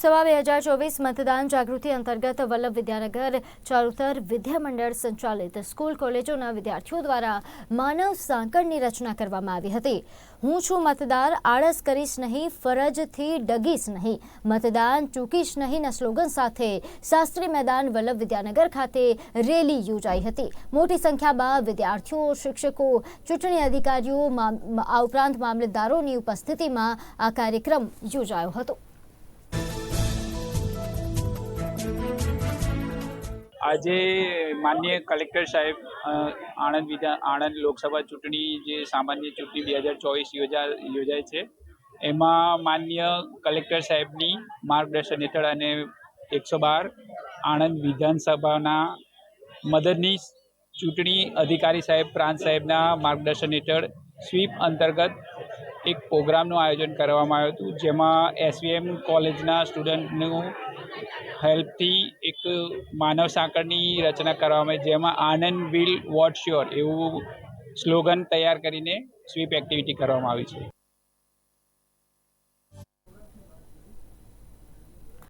લોકસભા બે હજાર ચોવીસ મતદાન જાગૃતિ અંતર્ગત વલ્લભ વિદ્યાનગર ચારુતર વિદ્યામંડળ સંચાલિત સ્કૂલ કોલેજોના વિદ્યાર્થીઓ દ્વારા માનવ સાંકળની રચના કરવામાં આવી હતી. હું છું મતદાર, આળસ કરીશ નહીં, ફરજથી ડગીશ નહીં. મતદાન ચૂકીશ નહીંના સ્લોગન સાથે શાસ્ત્રી મેદાન વલ્લભ વિદ્યાનગર ખાતે રેલી યોજાઈ હતી. મોટી સંખ્યામાં વિદ્યાર્થીઓ, શિક્ષકો, ચૂંટણી અધિકારીઓ આ ઉપરાંત મામલતદારોની ઉપસ્થિતિમાં આ કાર્યક્રમ યોજાયો હતો. આજે માનનીય કલેક્ટર સાહેબ આણંદ વિધાન આણંદ લોકસભા ચૂંટણી જે સામાન્ય ચૂંટણી બે હજાર ચોવીસ યોજા યોજાય છે, એમાં માન્ય કલેક્ટર સાહેબની માર્ગદર્શન હેઠળ અને એકસો બાર આણંદ વિધાનસભાના મદદનીશ ચૂંટણી અધિકારી સાહેબ, પ્રાંત સાહેબના માર્ગદર્શન હેઠળ સ્વીપ અંતર્ગત એક પ્રોગ્રામનું આયોજન કરવામાં આવ્યું હતું, જેમાં એસવીએમ કોલેજના સ્ટુડન્ટનું હેલ્પથી એક માનવ સાંકળની રચના કરવામાં આવી, જેમાં આનંદ વિલ વોટ શ્યોર એવું સ્લોગન તૈયાર કરીને સ્વીપ એક્ટિવિટી કરવામાં આવી છે.